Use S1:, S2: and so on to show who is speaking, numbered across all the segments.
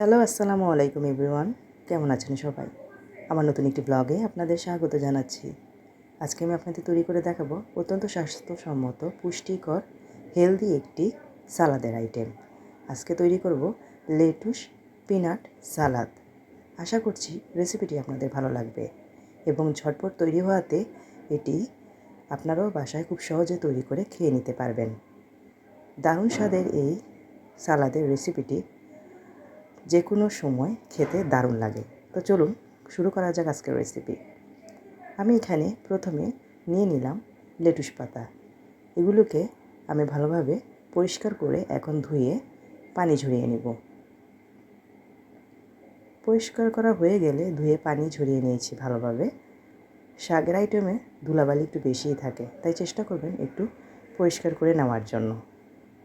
S1: Hello, আসসালামু আলাইকুম everyone. কেমন আছেন সবাই? আমার নতুন একটি ব্লগে আপনাদের স্বাগত জানাচ্ছি। আজকে আমি আপনাদের তৈরি করে দেখাবো অত্যন্ত স্বাস্থ্যসম্মত, পুষ্টিকর হেলদি একটি সালাদের আইটেম আজকে তৈরি করব লেটুস পিনাট সালাদ। আশা করছি রেসিপিটি আপনাদের ভালো লাগবে এবং ঝটপট তৈরি হওয়াতে এটি আপনারাও বাসায় খুব সহজে তৈরি করে খেয়ে নিতে পারবেন। দারুণ স্বাদের এই সালাদের রেসিপিটি যে কোনো সময় খেতে দারুণ লাগে। তো চলুন, শুরু করা যাক আজকের রেসিপি আমি এখানে প্রথমে নিয়ে নিলাম লেটুস পাতা। এগুলোকে আমি ভালোভাবে পরিষ্কার করে এখন ধুয়ে পানি ঝরিয়ে নেব। পরিষ্কার করা হয়ে গেলে ধুয়ে পানি ঝরিয়ে নিয়েছি ভালোভাবে। শাকের আইটেমে ধুলাবালি একটু বেশিই থাকে, তাই চেষ্টা করবেন একটু পরিষ্কার করে নেওয়ার জন্য।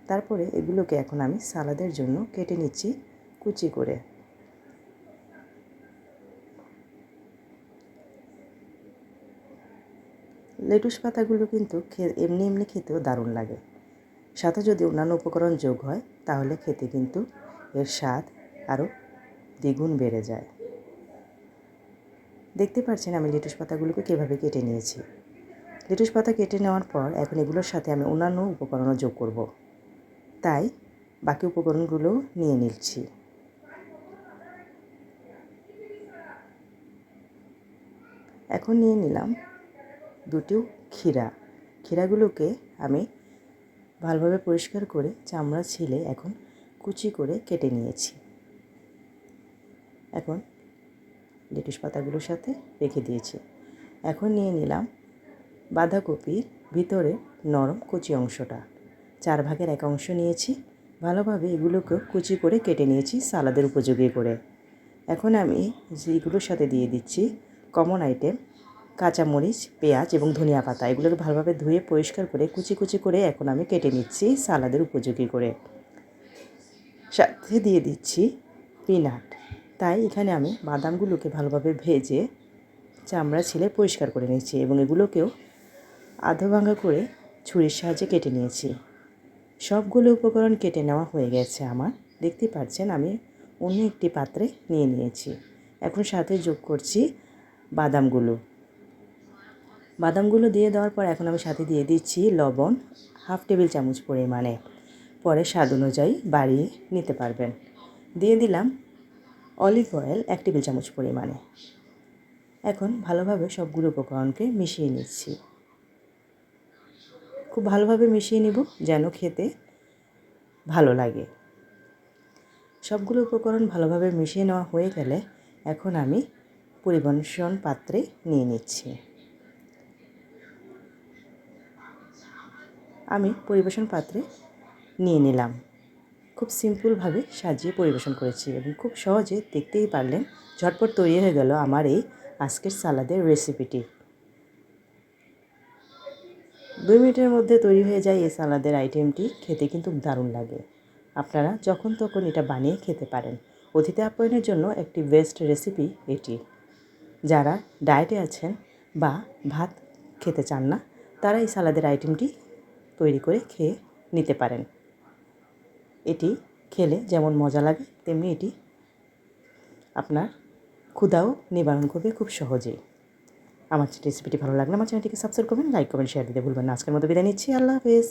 S1: তারপরে এগুলোকে এখন আমি সালাদের জন্য কেটে নিচ্ছি। কুচি করে। লেটুস পাতাগুলো কিন্তু এমনি এমনি খেতেও দারুণ লাগে। সাথে যদি অন্যান্য উপকরণ যোগ হয়, তাহলে খেতে কিন্তু এর স্বাদ আরও দ্বিগুণ বেড়ে যায়। দেখতে পাচ্ছেন আমি লেটুস পাতাগুলোকে কীভাবে কেটে নিয়েছি। লেটুস পাতা কেটে নেওয়ার পর এখন এগুলোর সাথে আমি অন্যান্য উপকরণও যোগ করব। তাই বাকি উপকরণগুলো নিয়ে নিচ্ছি। এখন নিয়ে নিলাম দুটো ক্ষীরা। ক্ষীরাগুলোকে আমি ভালোভাবে পরিষ্কার করে চামড়া ছিলে এখন কুচি করে কেটে নিয়েছি। এখন লেটুস পাতাগুলোর সাথে রেখে দিয়েছি। এখন নিয়ে নিলাম বাঁধাকপির ভিতরে নরম কুচি অংশটা। চার ভাগের এক অংশ নিয়েছি। ভালোভাবে এগুলোকে কুচি করে কেটে নিয়েছি সালাদের উপযোগী করে। এখন আমি যেগুলোর সাথে দিয়ে দিচ্ছি কমন আইটেম কাঁচামরিচ, পেঁয়াজ এবং ধনিয়া পাতা। এগুলোকে ভালোভাবে ধুয়ে পরিষ্কার করে কুচি কুচি করে এখন আমি কেটে নিচ্ছি সালাদের উপযোগী করে। সাথে দিয়ে দিচ্ছি পিনাট। তাই এখানে আমি বাদামগুলোকে ভালোভাবে ভেজে চামড়া ছিলে পরিষ্কার করে নিচ্ছি এবং এগুলোকেও আধো ভাঙা করে ছুরির সাহায্যে কেটে নিয়েছি। সবগুলো উপকরণ কেটে নেওয়া হয়ে গেছে আমার। দেখতে পাচ্ছেন আমি অন্য একটি পাত্রে নিয়ে নিয়েছি। এখন সাথে যোগ করছি বাদামগুলো। বাদামগুলো দিয়ে দেওয়ার পর এখন আমি সাথে দিয়ে দিচ্ছি লবণ, হাফ টেবিল চামচ পরিমাণে। পরে স্বাদ অনুযায়ী বাড়িয়ে নিতে পারবেন। দিয়ে দিলাম অলিভ অয়েল, এক টেবিল চামচ পরিমাণে। এখন ভালোভাবে সবগুলো উপকরণকে মিশিয়ে নিচ্ছি। খুব ভালোভাবে মিশিয়ে নিব যেন খেতে ভালো লাগে। সবগুলো উপকরণ ভালোভাবে মিশিয়ে নেওয়া হয়ে গেলে এখন আমি পরিবেশন পাত্রে নিয়ে নিচ্ছি। আমি পরিবেশন পাত্রে নিয়ে নিলাম। খুব সিম্পলভাবে সাজিয়ে পরিবেশন করেছি এবং খুব সহজে দেখতেই পারলেন, ঝটপট তৈরি হয়ে গেল আমার এই আজকের সালাদের রেসিপিটি দুই মিনিটের মধ্যে তৈরি হয়ে যায় এই সালাদের আইটেমটি খেতে কিন্তু দারুণ লাগে। আপনারা যখন তখন এটা বানিয়ে খেতে পারেন। অতিথি আপ্যায়নের জন্য একটি বেস্ট রেসিপি এটি। যারা ডায়েটে আছেন বা ভাত খেতে চান না, তারা এই সালাদের আইটেমটি তৈরি করে খেয়ে নিতে পারেন। এটি খেলে যেমন মজা লাগে, তেমনি এটি আপনার ক্ষুদাও নিবারণ করবে খুব সহজেই। আমার রেসিপিটি ভালো লাগলে আমার চ্যানেলটিকে সাবস্ক্রাইব করবেন, লাইক করবেন শেয়ার দিতে ভুলবেন না। আজকের মতো বিদায় নিচ্ছি। আল্লাহ হাফেজ।